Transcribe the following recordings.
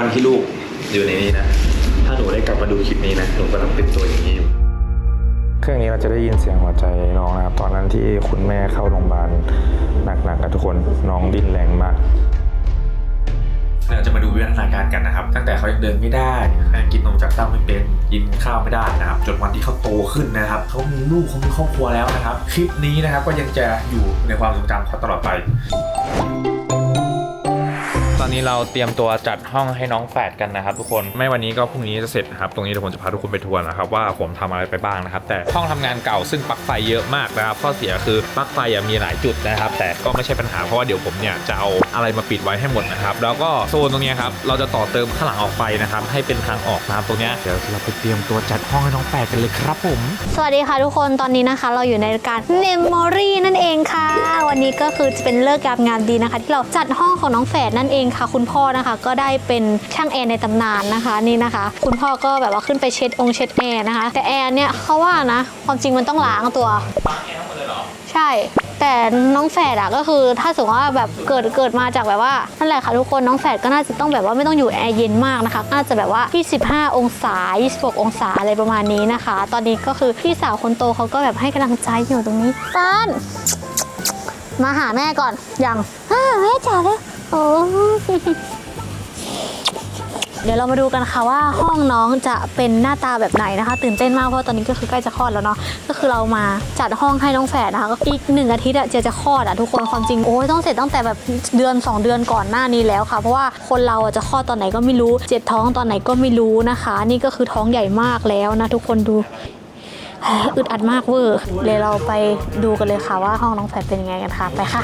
วันที่ลูกอยู่ในนี้นะ ถ้าหนูได้กลับมาดูคลิปนี้นะ หนูกำลังเป็นตัวอย่างนี้อยู่ เครื่องนี้เราจะได้ยินเสียงหัวใจน้องนะครับตอนนั้นที่คุณแม่เข้าโรงพยาบาลหนักๆกันทุกคนน้องดิ้นแรงมากเราจะมาดูวิวัฒนาการกันนะครับ ตั้งแต่เขายังเดินไม่ได้ยังกินนมจากเต้าไม่เป็นกินข้าวไม่ได้นะครับ จนวันที่เขาโตขึ้นนะครับเขามีลูกเขามีครอบครัวแล้วนะครับ คลิปนี้นะครับก็ยังจะอยู่ในความทรงจำเขาตลอดไปตอ นี้เราเตรียมตัวจัดห้องให้น้องแฝดกันนะครับทุกคนไม่วันนี้ก็พรุ่งนี้จะเสร็จนะครับตรงนี้เดี๋ยวผมจะพาทุกคนไปทัวร์นะครับว่าผมทำอะไรไปบ้างนะครับ แต่ห้องทำงานเก่าซึ่งปลั๊กไฟเยอะมากนะครับข้อเสียคือปลั๊กไฟมีหลายจุดนะครับ แต่ก็ไม่ใช่ปัญหาเพราะว่าเดี๋ยวผมเนี่ยจะเอาอะไรมาปิดไว้ให้หมดนะครับแล้วก็โซนตรงนี้ครับเราจะต่อเติมข้างหลังออกไปนะครับให้เป็นทางออกนะครับตรงนี้เดี๋ยวเราไปเตรียมตัวจัดห้องให้น้องแฝดกันเลยครับผม สวัสดีค่ะทุกคนตอนนี้นะคะ เราอยู่ในรายการ Memory นั่นเองค่ะ วันนี้ก็คือจะเป็นเลิกยามงามดีนะคะ ที่เราจัดห้องของน้องแฝดนั่นเองค่ะคุณพ่อนะคะก็ได้เป็นช่างแอร์ในตำนานนะคะนี่นะคะ คุณพ่อก็แบบว่าขึ้นไปเช็ดองค์เช็ดแอร์นะคะ แต่แอร์เนี่ยเขาว่านะ ความจริงมันต้องล้างตัวใช่ แต่น้องแฝดอะก็คือถ้าสมมติว่าแบบเกิดเกิดมาจากแบบว่านั่นแหละค่ะทุกคนน้องแฝดก็น่าจะต้องแบบว่าไม่ต้องอยู่แอร์เย็นมากนะคะน่าจะแบบว่า25องศา26องศาอะไรประมาณนี้นะคะ ตอนนี้ก็คือพี่สาวคนโตเขาก็แบบให้กำลังใจอยู่ตรงนี้ป้านมาหาแม่ก่อนยังอ้าวแม่จ๋าเลยโอ้เดี๋ยวเรามาดูกันค่ะว่าห้องน้องจะเป็นหน้าตาแบบไหนนะคะ ตื่นเต้นมากเพราะตอนนี้ก็คือใกล้จะคลอดแล้วเนาะก็คือเรามาจัดห้องให้น้องแฝดนะคะก็อีกหนึ่งอาทิตย์อะเจจะคลอดอะทุกคนความจริงโอ้ยต้องเสร็จตั้งแต่แบบเดือน 2 เดือนก่อนหน้านี้แล้วค่ะ เพราะว่าคนเราอะจะคลอดตอนไหนก็ไม่รู้เจ็บท้องตอนไหนก็ไม่รู้นะคะ นี่ก็คือท้องใหญ่มากแล้วนะ ทุกคนดูอึดอัดมากเวอร์เดี๋ยเราไปดูกันเลยค่ะว่าห้องน้องแฝดเป็นยังไงกันค่ะไปค่ะ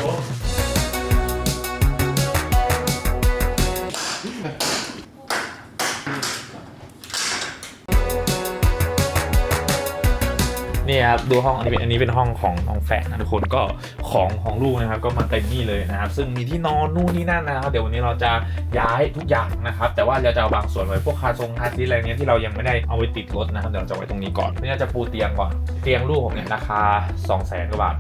นี่ครับดูห้องอันนี้เป็นอันนี้เป็นห้องของน้องแฝดนะทุกคนก็ของของลูกนะครับก็มาเต็มนี่เลยนะครับ ซึ่งมีที่นอนนู่นนี่นั่นนะครับเดี๋ยววันนี้เราจะย้ายทุกอย่างนะครับ แต่ว่าเราจะเอาบางส่วนไว้พวกคาทรงคาซีอะไรเนี้ยที่เรายังไม่ได้เอาไปติดรถนะครับเดี๋ยวเราจะไว้ตรงนี้ก่อนนี่จะปูเตียงก่อนเตียงลูกผมเนี่ยราคา2 0 0 0 0 0กว่าบาท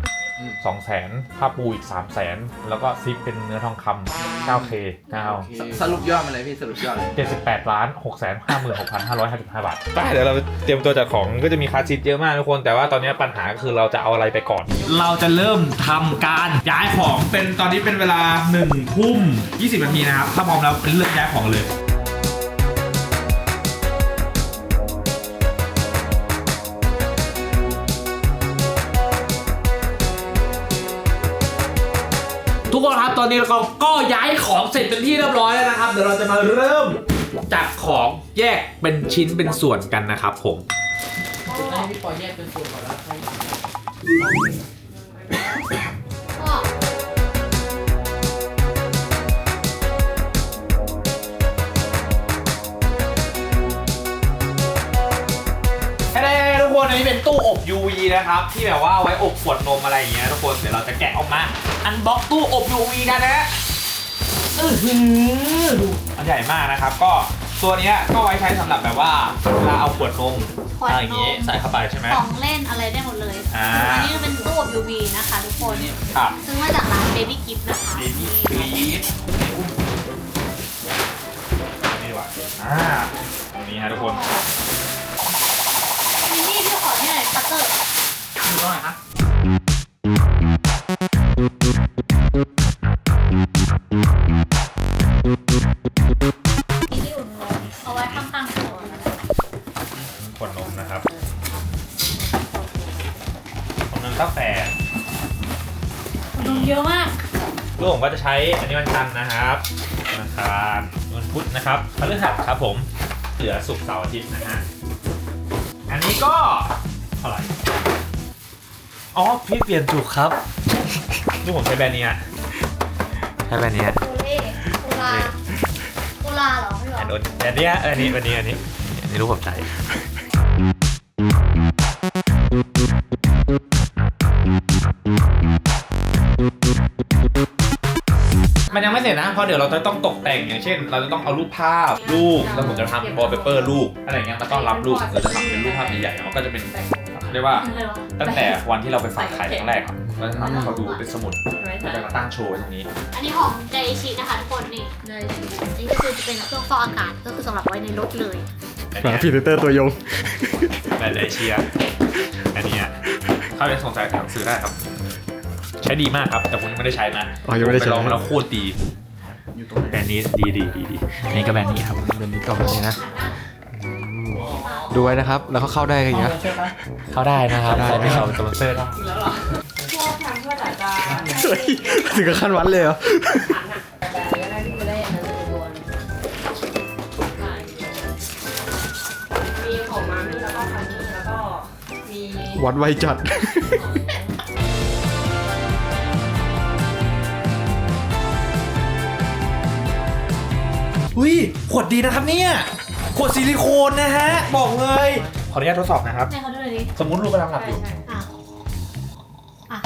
สองแสนค่าปูอีก3 0 0แสนแล้วก็ซิปเป็นเนื้อทองคำ 9K นะครับสสรุปยอดมาเลยพี่สรุปยอดเลย 78ล้าน6 5 6 5 5 5 5บาทไปเดี๋ยวเราเตรียมตัวจัดของก็จะมีคาร์ซีทเยอะมากทุกคน แต่ว่าตอนนี้ปัญหาก็คือเราจะเอาอะไรไปก่อน เราจะเริ่มทำการย้ายของเป็นตอนนี้เป็นเวลา1ทุ่ม20นาทีนะครับ ถ้าพร้อมแล้วเป็นเรื่องย้ายของเลย กคนครับตอนนี้เราก็ย้ายของเสร็จเป็นที่เรียบร้อยแล้วนะครับ เดี๋ยวเราจะมาเริ่มจัดของแยกเป็นชิ้นเป็นส่วนกันนะครับผมให้พี่ปอแยกเป็นส่วนก่อนแล้วค่อยแค่ทุกคนอันนี้เป็นตู้อบ UV นะครับ ที่แบบว่าไว้อบขวดนมอะไรอย่างเงี้ยทุกคนเดี๋ยวเราจะแกะออกมา อันบ็อกตู้อบ UV กันนะอื้อหือดูอันใหญ่มากนะครับ ก็ตัวเนี้ยก็ไว้ใช้สำหรับแบบว่าเวลาเอาขวดนมขวดนม อะไรอย่างงี้ใส่เข้าไปใช่ไหม ของเล่นอะไรได้หมดเลยอ่า อันนี้เป็นตู้อบ UV นะคะทุกคน ครับ ซื้อมาจากร้าน Baby Gift นะคะดีดีดีนี่ดีกว่าอ่าตรงนี้ฮะทุกคนมินนี่พี่ขอที่ไหนอยคัตเตอร์ดูหน่อยครับ ที่อุ่นลมเอาไว้ข้างๆตัวนะขวดนมนะครับขวดนมกาแฟนมเยอะมากลูกผมก็จะใช้อันนี้วันจันทร์นะครับวันอังคารวันพุธนะครับพฤหัสครับผม เหลือศุกร์เสาร์อาทิตย์นะฮะ อันนี้ก็เท่าไหร่ อ๋อ พี่เปลี่ยนจุกครับ ลูกผมใช้แบรนด์นี้ฮะใช้แบรนด์นี้ฮะโอเล่โอลาโอลาเหรอพี่บออันลนู้นอันนี้ฮะอันนี้อันนี้อันนี้อันนี้ลูกผมใช้มันยังไม่เสร็จนะ เพราะเดี๋ยวเราจะต้องตกแต่งอย่างเช่น เราจะต้องเอารูปภาพลูก แล้วผมจะทำวอลเปเปอร์ลูกอะไรอย่างเงี้ยมาต้อนรับลูกเราจะทำเป็นรูปภาพใหญ่ๆแล้วก็จะเป็น ราคาเรียกว่าตั้งแต่วันที่เราไปฝากไข่ครั้งแรกอะเราจะทำให้เขาดูเป็นสมุดเราจะมาตั้งโชว์ไว้ตรงนี้ อันนี้ของไดชินะคะทุกคนนี่ได้นี่ก็คือจะเป็นเครื่องฟอกอากาศก็คือสำหรับไว้ในรถเลยอันหมาเนี้ยพรีเซนเตอร์ตัวยงแบบไดเชียอันเนี้ยถ้าเป็นสงสัยถามซื้อได้ครับ ใช้ดีมากครับ แต่ผมยังไม่ได้ใช้นะอ๋อยังไม่ได้ใช้ ปลองมาแล้วโคตรดีแบรนด์นี้ดีดีดีดีอันนี้ก็แบรนด์นี้ครับเป็นนี้กล่องนี้นะ ดูไว้นะครับ แล้วก็เข้าได้กันอย่างเงี้ย เข้าได้นะครับได้ใครไม่เข้าสปอนเซอร์ได้พวกทางเพื่อนอาจจะถึงกับขั้นวัดเลยเหรอ แต่ก็ได้ที่จะได้อันนั้นเป็นตัวมีของมามี่แล้วก็คันนี้แล้วก็มีวัดไวจัด อุ้ยขวดดีนะครับเนี่ย ขวดซิลิโคนนะฮะ บอกเลย ขออนุญาตทดสอบนะครับ ให้เขาดูหน่อยดิสมมุติลูกกำลังหลับอยู่ อะอะ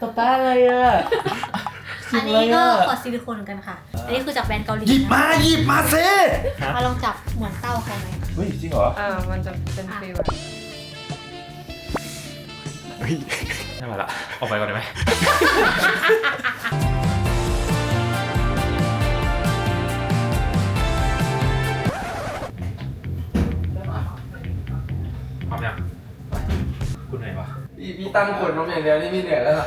ตบตาเลยอะ อันนี้ก็ขอดซิลิโคนเหมือนกันค่ะ อันนี้คือจากแบรนด์เกาหลีหยิบมาหยิบมาเซ่มาลองจับเหมือนเต้าเขาไหมเฮ้ยจริงเหรอเออมันจะเป็นฟีลแบบไม่ไหวละออกไปก่อนได้ไหม พี่พี่ตั้งขวดนมอย่างเดียวนี่พี่เหนื่อยแล้วอะ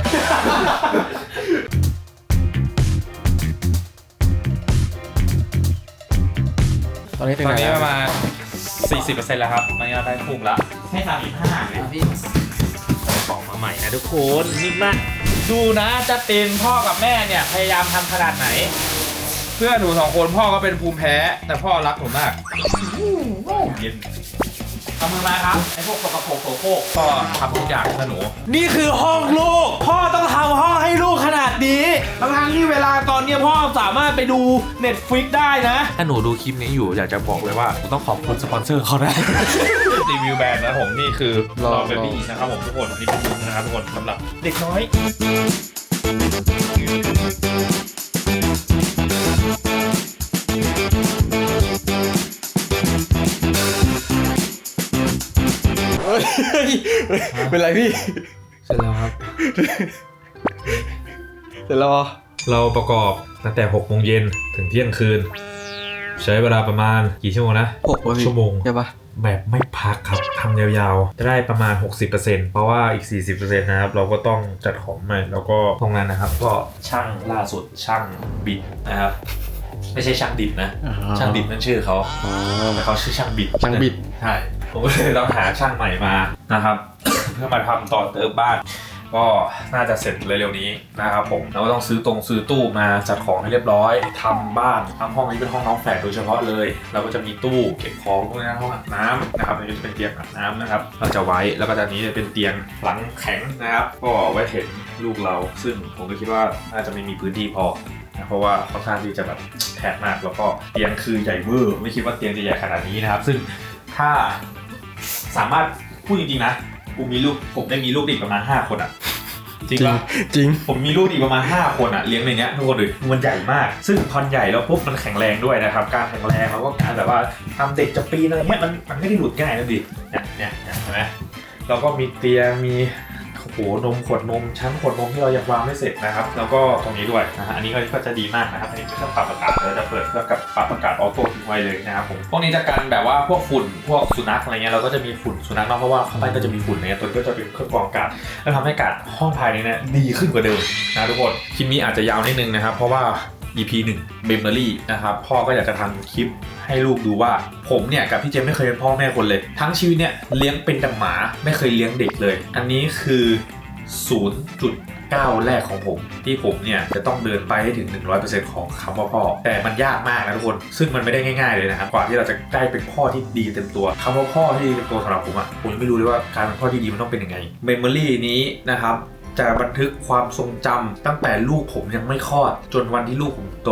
ตอนนี้ถึงตอนไหนนี้แล้วประมาณ40%แล้วครับตอนนี้เราได้พุ่งแล้วให้สามสิบห้าเลยพี่ของมาใหม่นะทุกคนนิ่มมากดูนะจะตินพ่อกับแม่เนี่ยพยายามทำขนาดไหน เพื่อนหนูสองคนพ่อก็เป็นภูมิแพ้ แต่พ่อรักหนูมากเย็น เอามือมาครับไอพวกสกปรกโสโครกก็ทำทุกอย่างให้หนู นี่คือห้องลูก พ่อต้องทำห้องให้ลูกขนาดนี้ทั้งทที่เวลาตอนเนี้ยพ่อสามารถไปดู Netflix ได้นะ ถ้าหนูดูคลิปนี้อยู่อยากจะบอกเลยว่าต้องขอบคุณสปอนเซอร์เขาได้รีวิวแบรนด์นะผมนี่คือรอ เบบี้นะครับผมทุกคนนี่เป็นมุมนะครับทุกคนสำหรับเด็กน้อย เป็นไรพี่ เสร็จแล้วครับ เสร็จแล้วเหรอเราประกอบตั้งแต่6โมงเย็นถึงเที่ยงคืน ใช้เวลาประมาณกี่ชั่วโมงนะ หกวะพี่ชั่วโมง ใช่ปะแบบไม่พักครับทำยาวๆจะได้ประมาณ 60%เพราะว่าอีก 40%นะครับ เราก็ต้องจัดของใหม่แล้วก็ตรงนั้นนะครับ ก็ช่างล่าสุดช่างบิดนะครับ ไม่ใช่ช่างดิบนะ ช่างดิบนั่นชื่อเขาอ๋อแต่เขาชื่อช่างบิดช่างบิด ใช่ ผมก็เลยต้องหาช่างใหม่มานะครับ เพื่อมาทำต่อเติมบ้าน ก็น่าจะเสร็จเร็วๆนี้นะครับผมแล้วก็ต้องซื้อตรงซื้อตู้มาจัดของให้เรียบร้อยทำบ้านทำห้องนี้เป็นห้องน้องแฝดโดยเฉพาะเลยเราก็จะมีตู้เก็บของพวกนี้ห้องอาบน้ำนะครับอันนี้จะเป็นเตียงอาบน้ำนะครับ เราจะไว้แล้วก็จะนี้จะเป็นเตียงหลังแข็งนะครับ ก็ไว้เห็นลูกเราซึ่งผมก็คิดว่าน่าจะไม่มีพื้นที่พอนะเพราะว่าค่อนข้างที่จะแบบแคบมากแล้วก็เตียงคือใหญ่เวอร์ไม่คิดว่าเตียงจะใหญ่ขนาดนี้นะครับ ซึ่งถ้า สามารถพูดจริงๆนะกูมีลูกผมได้มีลูกอีกประมาณ5คนอะจริงจริงปะจริง ผมมีลูกอีกประมาณ 5 คนอะเลี้ยงในเนี้ยทุกคนเลยมันใหญ่มาก ซึ่งพอนใหญ่แล้วปุ๊บมันแข็งแรงด้วยนะครับ การแข็งแรงแล้วก็การแบบว่าทำเด็กจะปีนอะไรเงี้ยมันมันไม่ได้หลุดง่ายนะดิเนี่ยเนี่ยเนี่ยเห็นไหมเราก็มีเตียงมี โอ้โหนมขวดนมชั้นขวดนมที่เรายังวางไม่เสร็จนะครับ แล้วก็ตรงนี้ด้วยนะฮะอันนี้ก็จะดีมากนะครับอันนี้เป็นเครื่องปรับอากาศเราจะเปิดเครื่องกับปรับอากาศออโต้ทิ้งไว้เลยนะครับผมพวกนี้จะกันแบบว่าพวกฝุ่นพวกสุนัขอะไรเงี้ยเราก็จะมีฝุ่นสุนัขเนาะเพราะว่าข้างใต้ก็จะมีฝุ่นเนี่ยตัวนี้ก็จะเป็นเครื่องกรองอากาศแล้วทำให้อากาศห้องภายในเนี่ยดีขึ้นกว่าเดิมนะทุกคนคลิปนี้อาจจะยาวนิดนึงนะครับเพราะว่า EP 1 Memory นะครับพ่อก็อยากจะทำคลิปให้ลูกดูว่า ผมเนี่ยกับพี่เจมไม่เคยเป็นพ่อแม่คนเลย ทั้งชีวิตเนี่ยเลี้ยงเป็นแต่หมาไม่เคยเลี้ยงเด็กเลย อันนี้คือ 0.9 แรกของผม ที่ผมเนี่ยจะต้องเดินไปให้ถึง 100%ของคำว่าพ่อ แต่มันยากมากนะทุกคน ซึ่งมันไม่ได้ง่ายๆเลยนะครับกว่าที่เราจะได้เป็นพ่อที่ดีเต็มตัวคำว่าพ่อที่ดีเต็มตัวสำหรับผมอะผมยังไม่รู้เลยว่าการเป็นพ่อที่ดีมันต้องเป็นยังไง Memory นี้นะครับ จะบันทึกความทรงจำตั้งแต่ลูกผมยังไม่คลอด จนวันที่ลูกผมโต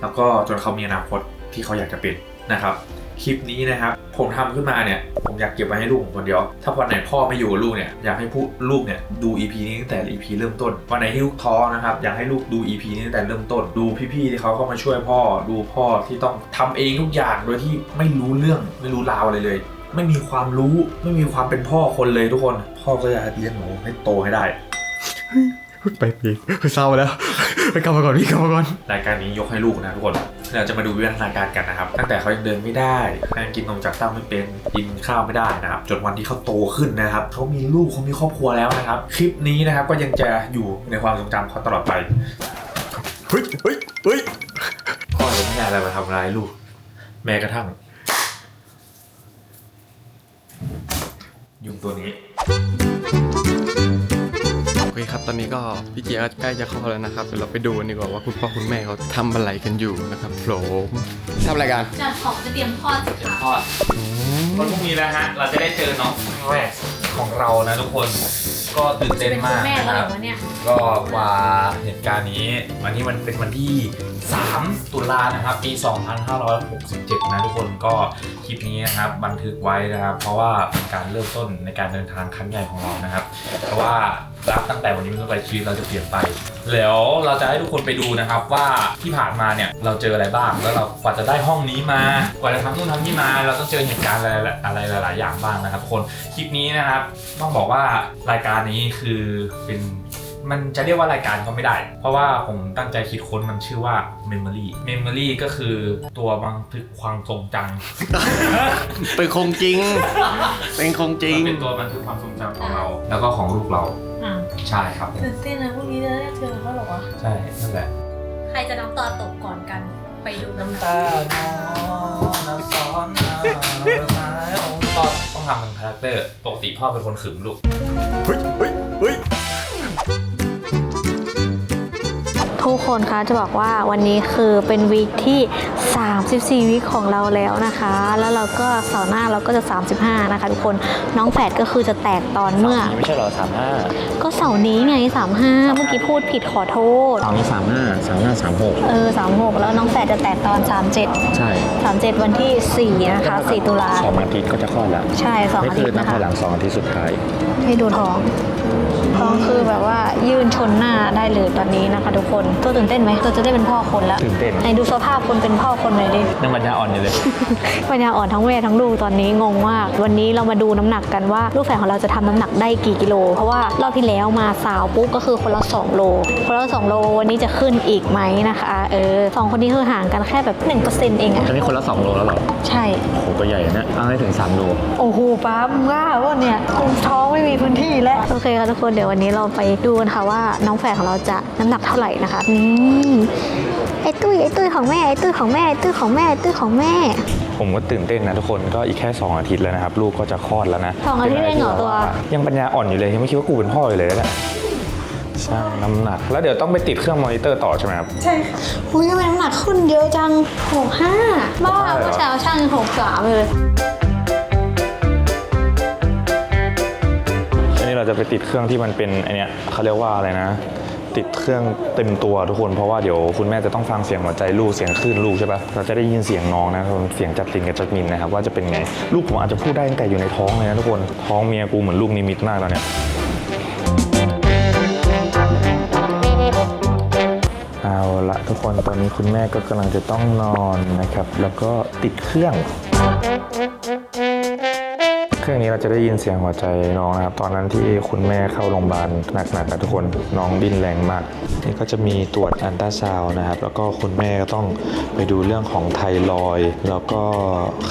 แล้วก็จนเขามีอนาคตที่เขาอยากจะเป็นนะครับคลิปนี้นะครับผมทำขึ้นมาเนี่ยผมอยากเก็บไว้ให้ลูกผมคนเดียว ถ้าวันไหนพ่อไม่อยู่กับลูกเนี่ยอยากให้ผู้ลูกเนี่ยดู EP นี้ตั้งแต่ EP เริ่มต้น วันไหนที่ลูกท้อนะครับอยากให้ลูกดู EP นี้ตั้งแต่เริ่มต้น ดูพี่ๆที่เขาเข้ามาช่วยพ่อดูพ่อที่ต้องทำเองทุกอย่างโดยที่ไม่รู้เรื่องไม่รู้ราวอะไรเลย ไม่มีความรู้ไม่มีความเป็นพ่อคนเลยทุกคน พ่อก็จะเลี้ยงหนูให้โตให้ได้ ไปพี่เศร้าแล้วไปกลับมาก่อนพี่กลับมาก่อนรายการนี้ยกให้ลูกนะทุกคนเราจะมาดูวิวัฒนาการกันนะครับ ตั้งแต่เขายังเดินไม่ได้ยังกินนมจากเต้าไม่เป็นกินข้าวไม่ได้นะครับจนวันที่เขาโตขึ้นนะครับเขามีลูกเขามีครอบครัวแล้วนะครับ คลิปนี้นะครับก็ยังจะอยู่ในความทรงจำเขาตลอดไปเฮ้ยเฮ้ยเฮ้ยพ่อจะไม่ได้อะไรมาทำร้ายลูก แม้กระทั่ง ยุงตัวนี้โอเคครับ ตอนนี้ก็พี่เจียใกล้จะเข้าแล้วนะครับ เดี๋ยวเราไปดูกันดีกว่าว่าคุณพ่อคุณแม่เขาทำอะไรกันอยู่นะครับผมทำอะไรกันจัดของจะเตรียมทอดสิคะทอดวันพรุ่งนี้นะฮะ เราจะได้เจอน้องแรกของเรานะทุกคน ก็ตื่นเต้นมากแม่นะเราคเหรรับอวะเนี่ยก็กว่าเหตุการณ์นี้ วันนี้มันเป็นวันที่ 3 ตุลานะครับ ปี 2567 นะทุกคนก็คลิปนี้นะครับบันทึกไว้นะครับ เพราะว่าเป็นการเริ่มต้นในการเดินทางครั้งใหญ่ของเรานะครับ เพราะว่า รับตั้งแต่วันนี้เป็นต้นไปชีวิตเราจะเปลี่ยนไป แล้วเราจะให้ทุกคนไปดูนะครับว่าที่ผ่านมาเนี่ยเราเจออะไรบ้าง แล้วเรากว่าจะได้ห้องนี้มา กว่าจะทำนู่นทำนี่มา เราต้องเจอเหตุการณ์อะไรอะไรหลาย ๆ อย่างบ้างนะครับทุกคนคลิปนี้นะครับต้องบอกว่ารายการนี้คือเป็นมันจะเรียกว่ารายการก็ไม่ได้ เพราะว่าผมตั้งใจคิดค้นมันชื่อว่า Memory Memory ก็คือตัวบันทึกความทรงจำเป็นคงจริง เป็นคงจริง มันเป็นตัวบันทึกความทรงจำของเรา แล้วก็ของลูกเราอะ ใช่ครับผมตื่นเต้นนะพรุ่งนี้จะได้เจอเขาหรอวะใช่นั่นแหละใครจะน้ำตาตกก่อนกันไปดูน้ำตาตาน้องน้ำซ้อนน้ำก็ต้องทำเป็นคาแรคเตอร์ปกติพ่อเป็นคนขึมลูก เฮ้ยเฮ้ยเฮ้ย ทุกคนคะจะบอกว่าวันนี้คือเป็นวีคที่ 34 วีคของเราแล้วนะคะ แล้วเราก็เสาร์หน้าเราก็จะ 35 นะคะทุกคนน้องแฝดก็คือจะแตกตอนเมื่อ ไม่ใช่เหรอสามห้าก็เสาร์นี้ไง 35 เมื่อกี้พูดผิดขอโทษสามนี้สามห้าสามห้าสามหกเออ 36 แล้วน้องแฝดจะแตกตอน 37 ใช่37 วันที่ 4 นะคะ 4 ตุลาสองอาทิตย์ก็จะคลอดแล้วใช่สองนี่อาคืทิอตย์นับนะคะถอยหลังสองอาทิตย์สุดท้ายให้ดูท้องท้อง คือแบบว่ายืนชนหน้าได้เลยตอนนี้นะคะทุกคนตัวตื่นเต้นไหมตัวจะได้เป็นพ่อคนแล้วตื่นเต้น ไหนดูสภาพคนเป็นพ่อคนหน่อยดิ ยังปัญญาอ่อนอยู่เลย ปัญญาอ่อนทั้งแม่ทั้งลูกตอนนี้งงมาก วันนี้เรามาดูน้ำหนักกันว่าลูกแฝดของเราจะทำน้ำหนักได้กี่กิโล เพราะว่ารอบที่แล้วมาสาวปุ๊บก็คือคนละ2โล คนละ2โลวันนี้จะขึ้นอีกไหมนะคะ เออสองคนนี้คือห่างกันแค่แบบ1%เองอะตอนนี้คนละสองโลแล้วเหรอ ใช่ โอ้โหตัวใหญ่นะเอาให้ถึงสามโล โอ้โหป้ามึงว่าว่าเนี่ยคุมท้องไม่มีพื้นที่แล้ว โอเคค่ะทุกคนเดี๋ยววันนี้เราไปดูกันค่ะว่าน้องแฝดของเราจะน้ำหนักเท่าไหร่นะคะนี่ไอ้ตุ้ยไอ้ตุ้ยของแม่ไอ้ตุ้ยของแม่ไอ้ตุ้ยของแม่ไอ้ตุ้ยของแม่ ผมก็ตื่นเต้นนะทุกคนก็อีกแค่ 2 อาทิตย์แล้วนะครับ ลูกก็จะคลอดแล้วนะสองอาทิตย์เองเหรอตัว ยังปัญญาอ่อนอยู่เลยยังไม่คิดว่ากูเป็นพ่ออยู่เลยนะช่างน้ำหนัก แล้วเดี๋ยวต้องไปติดเครื่องมอนิเตอร์ต่อใช่ไหมครับอุ้ยทำไมน้ำหนักขึ้นเยอะจังหกห้าบ้าใช่เหรอเมื่อเช้าช่างหกสามเลย เราจะไปติดเครื่องที่มันเป็นอันเนี้ยเขาเรียกว่าอะไรนะ ติดเครื่องเต็มตัวทุกคนเพราะว่าเดี๋ยวคุณแม่จะต้องฟังเสียงหัวใจลูกเสียงคลื่นลูกใช่ปะเราจะได้ยินเสียงน้องนะเสียงจัดตินกับจัดมินนะครับว่าจะเป็นไงลูกผมอาจจะพูดได้ตั้งแต่อยู่ในท้องเลยนะทุกคนท้องเมียกูเหมือนลูกนิมิตมากตอนเนี้ยเอาละทุกคนตอนนี้คุณแม่ก็กำลังจะต้องนอนนะครับ แล้วก็ติดเครื่อง เครื่องนี้เราจะได้ยินเสียงหัวใจน้องนะครับ ตอนนั้นที่คุณแม่เข้าโรงพยาบาลหนักๆนะทุกคนน้องดิ้นแรงมาก นี่ก็จะมีตรวจอันตราซาวนะครับ แล้วก็คุณแม่ก็ต้องไปดูเรื่องของไทรอยแล้วก็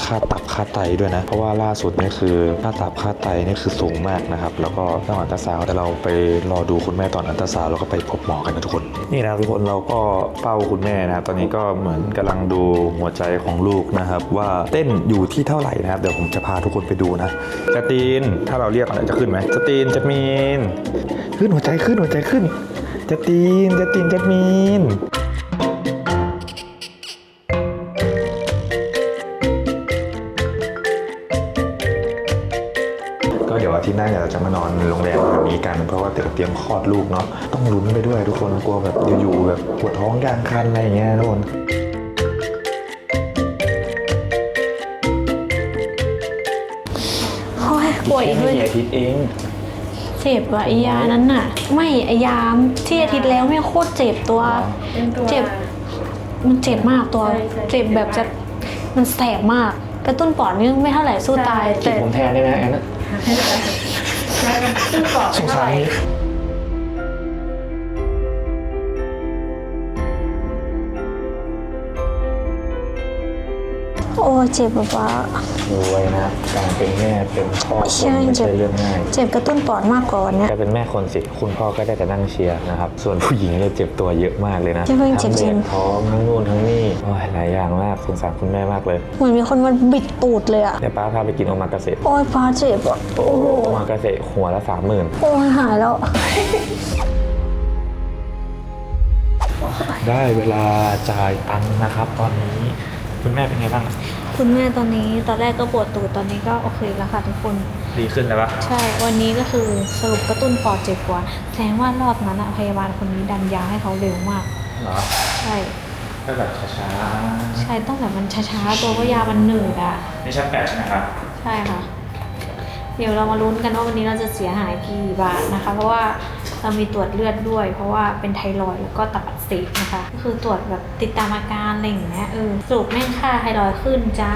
ค่าตับค่าไตด้วยนะ เพราะว่าล่าสุดนี่คือค่าตับค่าไตนี่คือสูงมากนะครับ แล้วก็ต้องอันตราซาวแต่เราไปรอดูคุณแม่ตอนอันตราซาวแล้วก็ไปพบหมอกันนะทุกคนนี่นะทุกคนเราก็เป้าคุณแม่นะครับตอนนี้ก็เหมือนกำลังดูหัวใจของลูกนะครับ ว่าเต้นอยู่ที่เท่าไหร่นะครับ เดี๋ยวผมจะพาทุกคนไปดูนะจตีน ถ้าเราเรียกอะไรจะขึ้นไหมจตีนจัดมีน ขึ้นหัวใจขึ้นหัวใจขึ้นจตีนจตีนจัดมีนก็เดี๋ยวอาทิตย์หน้าเนี่ยเราจะมานอนโรงแรมแบบนี้กัน เพราะว่าเดี๋ยวเตรียมคลอดลูกเนาะต้องลุ้นไปด้วยทุกคนกลัวแบบอยู่ๆแบบปวดท้องกลางคันอะไรอย่างเงี้ยทุกคน โอ้ยป่วยอีกด้วยอาทิตย์เองเจ็บว่ะไอ้ยานั้นน่ะ ไม่ไอ้ยามที่อาทิตย์แล้วไม่งโคตรเจ็บตัว เป็นตัว เจ็บ มันเจ็บมากตัว ใช่ใช่เจ็บแบบจะมันแสบมากไปกระตุ้นปอดนี่ไม่เท่าไหร่สู้ตายฉีดแต่ ผมแทนได้ไหมแอนนะใช่มันขึ้นก่อนสงสารนี้ โอ้เจ็บแบบว่ารวยนะ การเป็นแม่เป็นพ่อคใช่นไม่เจ็ใช่บเรื่องง่าย เจ็บกระตุ้นปอดมากกว่าวันเนี้ย แกเป็นแม่คนสิคุณพ่อก็ได้แต่นั่งเชียร์นะครับ ส่วนผู้หญิงเนี่ยเจ็บตัวเยอะมากเลยนะใช่เพิ่งเจ็บจริงทั้แบกท้องทั้งนู่นทั้งนี่โอ้ยหลายอย่างมากสงสารคุณแม่มากเลยเหมือนมีคนมาบิดตูดเลยอะเดี๋ยวป้าพาไปกินโอมากาเสะโอ้ยฟ้าเจ็บอะโอ้โหโอมากาเสะหัวละสามหมื่นโอ้ยหายแล้ว ได้เวลาจ่ายตังค์นะครับ ตอนนี้ คุณแม่เป็นไงบ้าง คุณแม่ตอนนี้ตอนแรกก็ปวดตูดตอนนี้ก็โอเคแล้วค่ะทุกคน ดีขึ้นแล้วปะใช่ วันนี้ก็คือสรุปกระตุ้นปอดเจ็บกว่าแสดงว่ารอบนั้นอะพยาบาลคนนี้ดันยาให้เขาเร็วมาก เหรอใช่ ก็แบบช้าใช่ต้องแบบมันช้าๆตัวเพราะยามันหนืดอะๆนี่ชั้นแปดใช่ไหมครับ ใช่ค่ะ เดี๋ยวเรามาลุ้นกันว่าวันนี้เราจะเสียหายกี่บาทนะคะ เพราะว่า เรามีตรวจเลือดด้วย เพราะว่าเป็นไทรอยด์แล้วก็ตับอักเสบนะคะก็คือตรวจแบบติดตามอาการอะไรอย่างเงี้ยเออสรุปแม่งค่าไทรอยด์ขึ้นจ้า